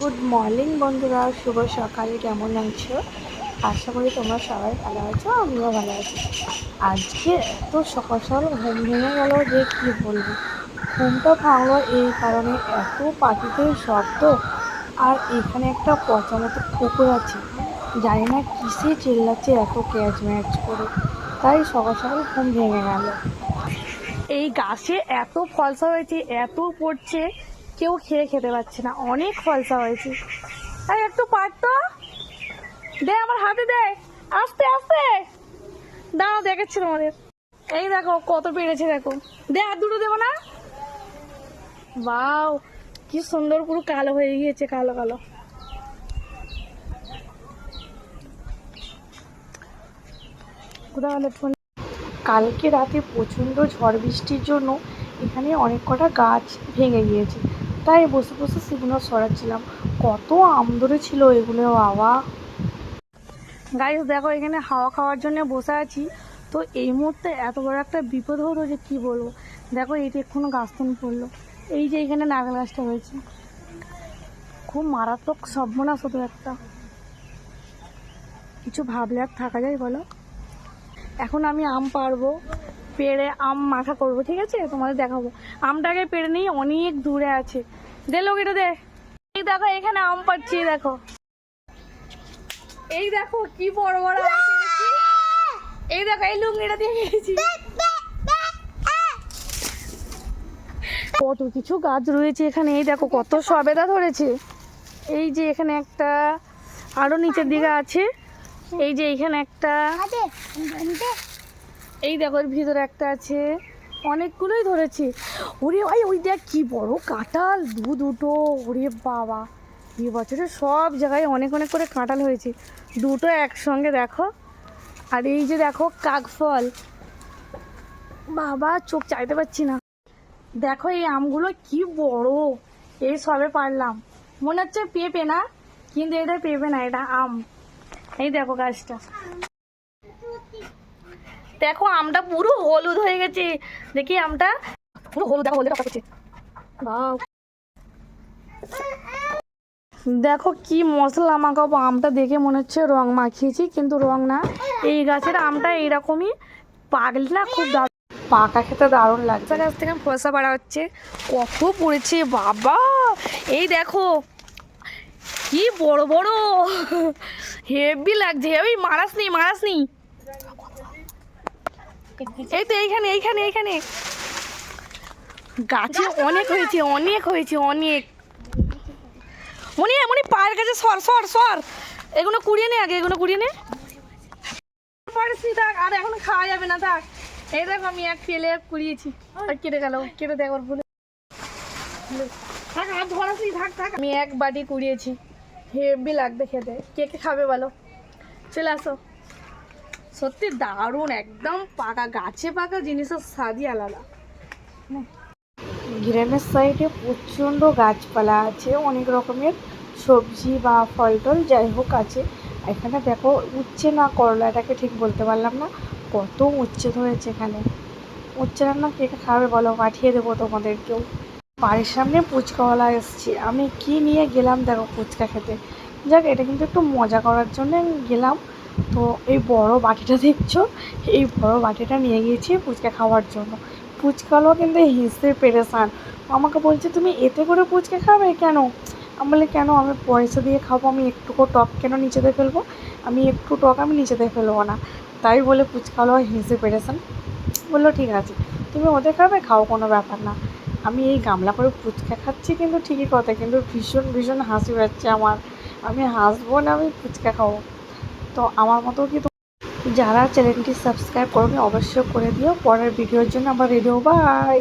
Good morning বন্ধুরা। শুভ সকাল। কেমন আছো? আশা করি তোমরা সবাই ভালো আছো, আমিও ভালো আছি। আজকে এত সকাল সকাল ঘুম ভেঙে গেল যে কী বলব? ঘুমটা ভাঙলো এই কারণে এত পাখিদের শব্দ, আর এখানে একটা পচা মতো কুকুর আছে। জানি না কিসে চিল্লাচ্ছে এত ক্যাচ ম্যাচ করে। তাই সকাল সকাল ঘুম ভেঙে গেল। এই গাছে এত ফলসা হয়েছে এত পড়ছে। কেউ খেয়ে খেতে পারছে না। অনেক ফলসা হয়েছে। এই, একটু পারতো দে আমার হাতে দে। আস্তে আস্তে। দাঁড়াও, দেখাচ্ছি তোমাদের। এই দেখো, কত পেরেছে দেখো। দে, আর দুটো দেবো না? বাও কি সুন্দর পুরো কালো হয়ে গিয়েছে, কালো কালো। কালকে রাতে প্রচণ্ড ঝড় বৃষ্টির জন্য এখানে অনেক কটা গাছ ভেঙে গিয়েছে। তাই বসে বসে সেগুলো সরাচ্ছিলাম? কত আম ধরেছিল এগুলো, বাবা। গাইস দেখো, এখানে হাওয়া খাওয়ার জন্য বসে আছি। তো এই মুহূর্তে এত বড় একটা বিপদ হলো যে কি বলব? দেখো এইটা এক্ষুনি গাছতন পড়ল। এই যে এখানে নারকেল গাছটা হয়েছে খুব মারাত্মক সর্বনাশ হতো একটা। কিছু ভাবলে আর থাকা যায় বলো? এখন আমি আম পারব পেড়ে আম মাখা করব, ঠিক আছে? তোমাদের দেখাবো। আমটাকে পেড়ে নিই অনেক দূরে আছে। দে লোক এটা এই দেখো, এখানে আম পাচ্ছি দেখো। এই দেখো, কি বড় বড় আম এই দেখো, এই লুঙ্গিটা দিয়ে গেছি কত কিছু গাছ রয়েছে এখানে, এই দেখো, কত সবেদা ধরেছে। এই যে এখানে একটা, আরও নিচের দিকে আছে। এই যে এখানে একটা এই দেখো ভিতরে একটা আছে। অনেকগুলোই ধরেছে। ওরে ভাই, ওই দেখ কি বড় কাঁঠাল, দু দুটো, ওরে বাবা। এ বছরে সব জায়গায় অনেক অনেক করে কাঁটাল হয়েছে। দুটো একসঙ্গে দেখো। আর এই যে দেখো, কাকফল। বাবা, চোখ চাইতে পারছি না। দেখো, এই আমগুলো কি বড়। এই সবে পারলাম। মনে হচ্ছে পেঁপে না, কিন্তু এটা পেঁপে না, এটা আম। এই দেখো গাছটা। দেখো, আমটা পুরো হলুদ হয়ে গেছে। দেখি আমটা। পুরো হলুদ, দেখো, হলুদ করছে দেখো কি মশলা মাখাবো, আমটা দেখে মনে হচ্ছে রং মাখিয়েছি, কিন্তু রং না। এই গাছের আমটা এইরকমই পাকলে না খুব দারুণ পাকা খেতে দারুণ লাগছে গাছ থেকে ফসা পাড়া হচ্ছে। কত পড়েছে, বাবা! এই দেখো, কি বড় বড়। হেভি লাগছে হেভি মারাস নি মারাস নি। এই তো এইখানে এইখানে এইখানে। গাছে অনেক হয়েছে অনেক হয়েছে, অনেক। মনি মনি, পায়ের কাছে সর সর সর। এগুলো কুড়িয়ে নে আগে, এগুলো কুড়িয়ে নে। পারিস নি থাক, আর এখন খাওয়া যাবে না, থাক। এই দেখো আমি এক ফেলে কুড়িয়েছি। আর কেটে গেল, কেটে দেখ ওর ভুলে। থাক, আর ধরাস থাক থাক। আমি এক বাটি কুড়িয়েছি। হেভি লাগবে খেতে। কে কে খাবে বলো? চলে আসো। সত্যি দারুণ, একদম পাকা, গাছে পাকা জিনিসের স্বাদই আলাদা। গ্রামের সাইডে প্রচণ্ড গাছপালা আছে, অনেক রকমের সবজি বা ফল টল যাই হোক আছে। এখানে দেখো, উচ্ছে না করলাটাকে ঠিক বলতে পারলাম না। কত উচ্ছে ধরেছে এখানে। উচ্ছে রান্না কে খাবে বলো? পাঠিয়ে দেবো তোমাদেরকেও। বাড়ির সামনে ফুচকাওয়ালা এসছে। আমি কি নিয়ে গেলাম দেখো ফুচকা খেতে। যাক, এটা কিন্তু একটু মজা করার জন্য গেলাম। তো এই বড় বাটিটা দেখছ? এই বড় বাটিটা নিয়ে গিয়েছি ফুচকা খাওয়ার জন্য। ফুচকালো কিন্তু হিসে পেরেছান আমাকে বলছে, তুমি এতে করে ফুচকা খাবে কেন? আমি বলি, কেন? আমি পয়সা দিয়ে খাব, আমি একটুকু টক কেন নিচেতে ফেলব? আমি একটু টক, আমি নিচেতে ফেলব না। তাই বলে ফুচকালো হেসে পেরেছেন বলল, ঠিক আছে, তুমি ওদের খাবে, খাও, কোনো ব্যাপার না। আমি এই গামলা করে ফুচকা খাচ্ছি কিন্তু ঠিকই কথা, কিন্তু ভীষণ ভীষণ হাসি পাচ্ছে আমার। আমি হাসবো না, আমি ফুচকা খাব। তো আমার মতো কি যারা চ্যানেলটি সাবস্ক্রাইব করবে অবশ্যই করে দিও। পরের ভিডিওর জন্য আবার রেডিও বাই!